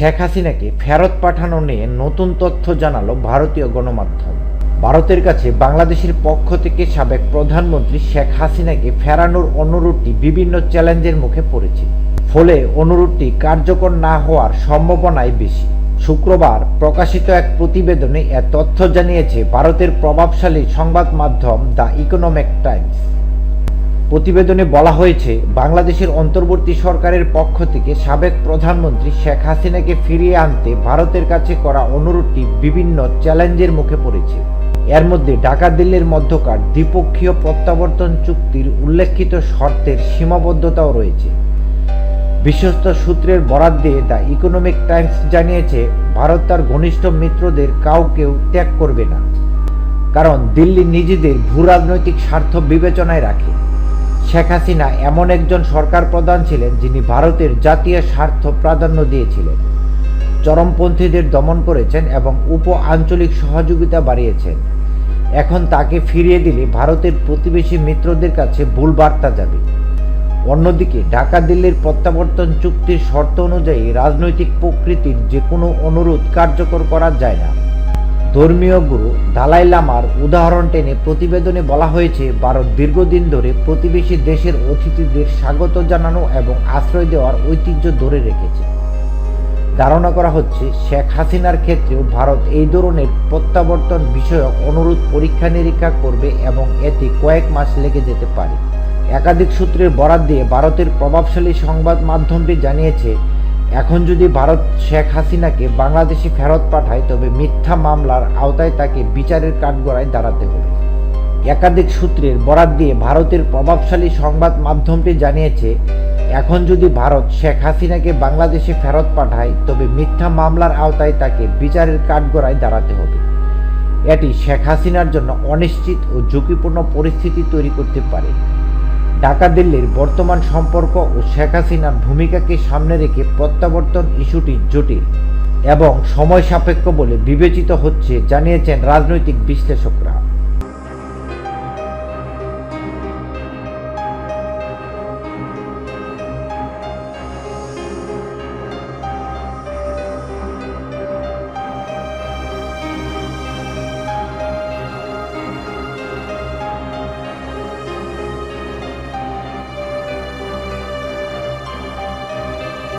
শেখ হাসিনাকে ফেরত পাঠানো নিয়ে নতুন তথ্য জানালো ভারতীয় গণমাধ্যম। ভারতের কাছে বাংলাদেশের পক্ষ থেকে সাবেক প্রধানমন্ত্রী শেখ হাসিনাকে ফেরানোর অনুরোধটি বিভিন্ন চ্যালেঞ্জের মুখে পড়েছে। ফলে অনুরোধটি কার্যকর না হওয়ার সম্ভাবনাই বেশি। শুক্রবার প্রকাশিত এক প্রতিবেদনে এ তথ্য জানিয়েছে ভারতের প্রভাবশালী সংবাদ মাধ্যম দ্য ইকোনমিক টাইমস। প্রতিবেদনে বলা হয়েছে, বাংলাদেশের অন্তর্বর্তী সরকারের পক্ষ থেকে সাবেক প্রধানমন্ত্রী শেখ হাসিনাকে ফিরিয়ে আনতে ভারতের কাছে করা অনুরোধটি বিভিন্ন চ্যালেঞ্জের মুখে পড়েছে। এর মধ্যে ঢাকা, দিল্লির মধ্যকার দ্বিপক্ষীয় প্রত্যাবর্তন চুক্তির উল্লেখিত শর্তের সীমাবদ্ধতাও রয়েছে। বিশ্বস্ত সূত্রের বরাদ দিয়ে দ্য ইকোনমিক টাইমস জানিয়েছে, ভারত তার ঘনিষ্ঠ মিত্রদের কাউকেও ত্যাগ করবে না, কারণ দিল্লি নিজেদের ভূ রাজনৈতিক স্বার্থ বিবেচনায় রাখে। শেখ হাসিনা এমন একজন সরকার প্রধান ছিলেন যিনি ভারতের জাতীয় স্বার্থ প্রাধান্য দিয়েছিলেন। চরমপন্থীদের দমন করেছেন এবং উপ আঞ্চলিক সহযোগিতা বাড়িয়েছেন। এখন তাকে ফিরিয়ে দিলে ভারতের প্রতিবেশী মিত্রদের কাছে ভুল বার্তা যাবে। অন্যদিকে ঢাকা দিল্লির প্রত্যাবর্তন চুক্তির শর্ত অনুযায়ী রাজনৈতিক প্রকৃতির যে কোনো অনুরোধ কার্যকর করা যায় না। ধর্মীয় গুরু দালাই লামার উদাহরণ টেনে প্রতিবেদনে বলা হয়েছে, ভারত দীর্ঘদিন ধরে প্রতিবেশী দেশের অতিথিদের স্বাগত জানানো এবং আশ্রয় দেওয়ার ঐতিহ্য ধরে রেখেছে। ধারণা করা হচ্ছে, শেখ হাসিনার ক্ষেত্রেও ভারত এই ধরনের প্রত্যাবর্তন বিষয়ক অনুরোধ পরীক্ষা নিরীক্ষা করবে এবং এতে কয়েক মাস লেগে যেতে পারে। একাধিক সূত্রের বরাত দিয়ে ভারতের প্রভাবশালী সংবাদ মাধ্যমটি জানিয়েছে এখন যদি ভারত শেখ হাসিনাকে বাংলাদেশে ফেরত পাঠায়, তবে মিথ্যা মামলার আওতায় তাকে বিচারের কাঠগড়ায় দাঁড়াতে হবে। একাধিক সূত্রের বরাত দিয়ে ভারতের প্রভাবশালী সংবাদ মাধ্যমটি জানিয়েছে, এখন যদি ভারত শেখ হাসিনাকে বাংলাদেশে ফেরত পাঠায়, তবে মিথ্যা মামলার আওতায় তাকে বিচারের কাঠগড়ায় দাঁড়াতে হবে। এটি শেখ হাসিনার জন্য অনিশ্চিত ও ঝুঁকিপূর্ণ পরিস্থিতি তৈরি করতে পারে। ঢাকা দিল্লির বর্তমান সম্পর্ক ও শেখ হাসিনার ভূমিকাকে সামনে রেখে প্রত্যাবর্তন ইস্যুটি জটিল এবং সময় সাপেক্ষ বলে বিবেচিত হচ্ছে, জানিয়েছেন রাজনৈতিক বিশ্লেষকরা।